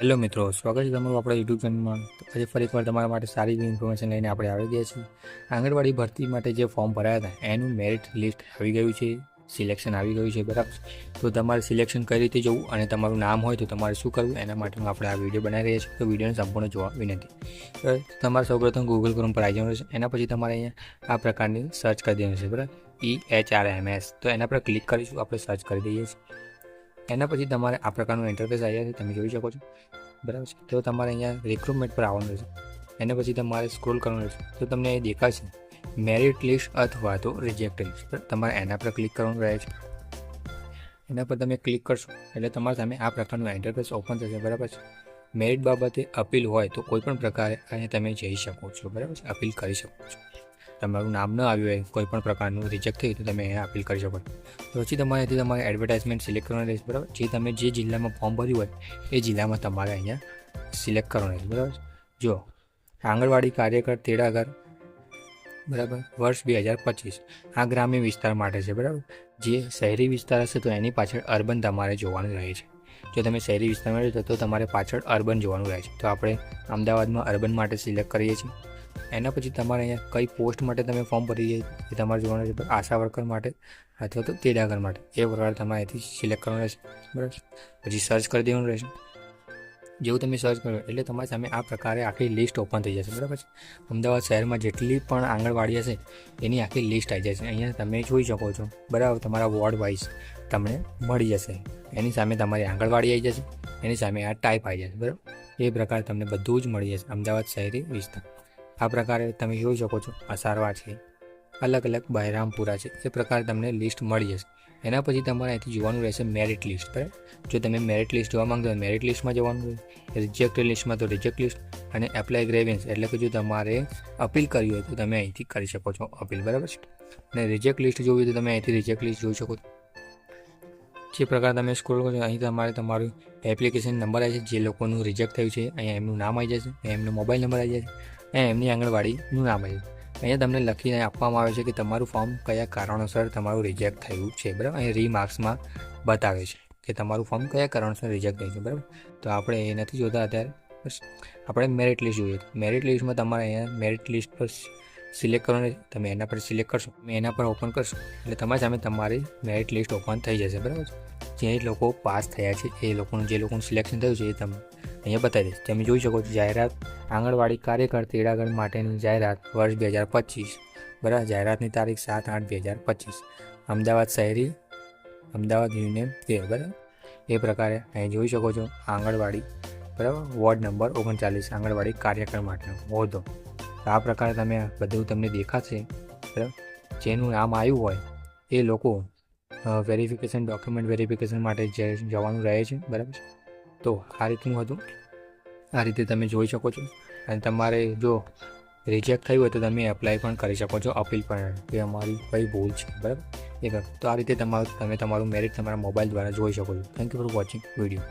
Hello મિત્રો, સ્વાગત છે તમારું આપણા યુટ્યુબ ચેનલમાં આજે ફરી એકવાર તમારા માટે સારી એવી ઇન્ફોર્મેશન લઈને આપણે આવી ગયા છીએ. આંગણવાડી ભરતી માટે જે ફોર્મ ભરાયા હતા, એનું મેરિટ લિસ્ટ આવી ગયું છે સિલેક્શન આવી ગયું છે બરાબર. તો તમારે સિલેક્શન કઈ રીતે જવું અને તમારું નામ હોય તો તમારે શું કરવું, એના માટેનું આપણે આ વીડિયો બનાવી રહ્યા છીએ. તો વિડીયોને સંપૂર્ણ જોવા વિનંતી. તમારે સૌપ્રથમ ગૂગલ ક્રોમ પર આવી જવાનું છે એના પછી તમારે અહીંયા આ પ્રકારની સર્ચ કરી દેવાનું છે બરાબર. E H R M S તો એના પર ક્લિક કરીશું, આપણે સર્ચ કરી દઈએ છીએ. એના પછી તમારે આ પ્રકારનું ઇન્ટરફેસ આવી જશે તમે જોઈ શકો છો. બરાબર છે? તો તમારે અહીંયા રિક્રુટમેન્ટ પર આવવાનું રહેશે. એના પછી તમારે સ્ક્રોલ કરવાનું રહેશે. તો તમને એ દેખાશે મેરિટ લિસ્ટ અથવા તો રિજેક્ટ લિસ્ટ તમારે એના પર ક્લિક કરવાનું રહે છે. એના પર તમે ક્લિક કરશો, એટલે તમારા સામે આ પ્રકારનું ઇન્ટરફેસ ઓપન થશે. બરાબર છે? મેરિટ બાબતે અપીલ હોય તો કોઈ પણ પ્રકારે અહીંયા તમે જઈ શકો છો. બરાબર છે? અપીલ કરી શકો છો. તમારું નામ ન આવ્યું હોય, કોઈ પણ પ્રકારનું રિજેક્ટ થયું તો તમે અહીંયા અપીલ કરી શકો તો પછી તમારે અહીંથી તમારે એડવર્ટાઇઝમેન્ટ સિલેક્ટ કરવાનું રહેશે, બરાબર? જે તમે જે જિલ્લામાં ફોર્મ ભર્યું હોય, એ જિલ્લામાં તમારે અહીંયા સિલેક્ટ કરવાનું રહેશે, બરાબર? જો, આંગણવાડી કાર્યકર તેડાગર બરાબર? વર્ષ બે હજાર પચીસ. આ ગ્રામ્ય વિસ્તાર માટે છે, બરાબર? જે શહેરી વિસ્તાર હશે તો એની પાછળ અર્બન તમારે જોવાનું રહે છે. જો તમે શહેરી વિસ્તારમાં રહેશો તો તમારે પાછળ અર્બન જોવાનું રહે છે. તો આપણે અમદાવાદમાં અર્બન માટે સિલેક્ટ કરીએ છીએ. એના પછી તમારે અહીંયા કઈ પોસ્ટ માટે તમે ફોર્મ ભરી એ તમારે જોવાનું છે આશા વર્કર માટે અથવા તો તેડાગર માટે. એ પ્રકારે તમારે અહીંથી સિલેક્ટ કરવાનું રહેશે, બરાબર? પછી સર્ચ કરી દેવાનું રહેશે. જેવું તમે સર્ચ કરો એટલે તમારી સામે આ પ્રકારે આખી લિસ્ટ ઓપન થઈ જશે, બરાબર છે? અમદાવાદ શહેરમાં જેટલી પણ આંગણવાડી હશે, એની આખી લિસ્ટ આવી જશે. અહીંયા તમે જોઈ શકો છો, બરાબર? તમારા વોર્ડ વાઇઝ તમને મળી જશે. એની સામે તમારી આંગણવાડી આવી જશે, એની સામે આ ટાઈપ આવી જશે, બરાબર? એ પ્રકારે તમને બધું જ મળી જશે, અમદાવાદ શહેરી વિસ્તાર. આ પ્રકારે તમે જોઈ શકો છો, આ સારવાર છે. અલગ અલગ બહેરામપુરા છે. એ પ્રકારે તમને લિસ્ટ મળી જશે. એના પછી તમારે અહીંથી જોવાનું રહેશે મેરિટ લિસ્ટ પર જો તમે મેરિટ લિસ્ટ જોવા માંગતો હોય મેરિટ લિસ્ટમાં જવાનું હોય રિજેક્ટ લિસ્ટમાં તો રિજેક્ટ લિસ્ટ અને એપ્લાય ગ્રેવિન્સ એટલે કે જો તમારે અપીલ કરવી હોય તો તમે અહીંથી કરી શકો છો અપીલ, બરાબર છે? અને રિજેક્ટ લિસ્ટ જોવી હોય તો તમે અહીંથી રિજેક્ટ લિસ્ટ જોઈ શકો જે પ્રકાર તમે સ્ક્રોલ કરો અહીં તમારે તમારું એપ્લિકેશન નંબર આવી છે જે લોકોનું રિજેક્ટ થયું છે, અહીંયા એમનું નામ આવી જશે એમનો મોબાઈલ નંબર આવી જશે. એમની આંગણવાડીનું નામ આવ્યું અહીંયા તમને લખીને આપવામાં આવે છે કે તમારું ફોર્મ કયા કારણોસર તમારું રિજેક્ટ થયું છે, બરાબર? અહીં રીમાર્ક્સમાં બતાવે છે કે તમારું ફોર્મ કયા કારણોસર રિજેક્ટ થયું છે, બરાબર? તો આપણે એ નથી જોતા અત્યારે. બસ, આપણે મેરિટ લિસ્ટ જોઈએ. મેરિટ લિસ્ટમાં તમારે અહીંયા મેરિટ લિસ્ટ પર સિલેક્ટ કરવાની. તમે એના પર સિલેક્ટ કરશો, તમે એના પર ઓપન કરશો, એટલે તમારી સામે તમારી મેરિટ લિસ્ટ ઓપન થઈ જશે, બરાબર? જે લોકો પાસ થયા છે, એ લોકોનું, જે લોકોનું સિલેક્શન થયું છે, એ તમે અહીંયા બતાવી દઈશ. તમે જોઈ શકો છો જાહેરાત આંગણવાડી કાર્યકર તેડાગર માટેની જાહેરાત વર્ષ બે હજાર પચીસ. બરાબર? જાહેરાતની તારીખ સાત આઠ બે હજાર પચીસ. અમદાવાદ શહેરી, અમદાવાદ યુનિયન તેર બરાબર? એ પ્રકારે અહીં જોઈ શકો છો આંગણવાડી, બરાબર? વોર્ડ નંબર ઓગણચાલીસ, આંગણવાડી કાર્યક્રમ માટેનો હોદ્દો તો આ પ્રકારે તમે બધું તમને દેખાશે, બરાબર? જેનું નામ આવ્યું હોય એ લોકો વેરિફિકેશન ડોક્યુમેન્ટ વેરિફિકેશન માટે જવાનું રહે છે, બરાબર છે? તો આ રીતનું હતું. આ રીતે તમે જોઈ શકો છો. અને તમારે જો રિજેક્ટ થયું હોય તો તમે એપ્લાય પણ કરી શકો છો. અપીલ પણ કે અમારી કઈ ભૂલ છે. બરાબર? એ તો આ રીતે તમારું, તમે તમારું મેરિટ તમારા મોબાઈલ દ્વારા જોઈ શકો છો. Thank you for watching video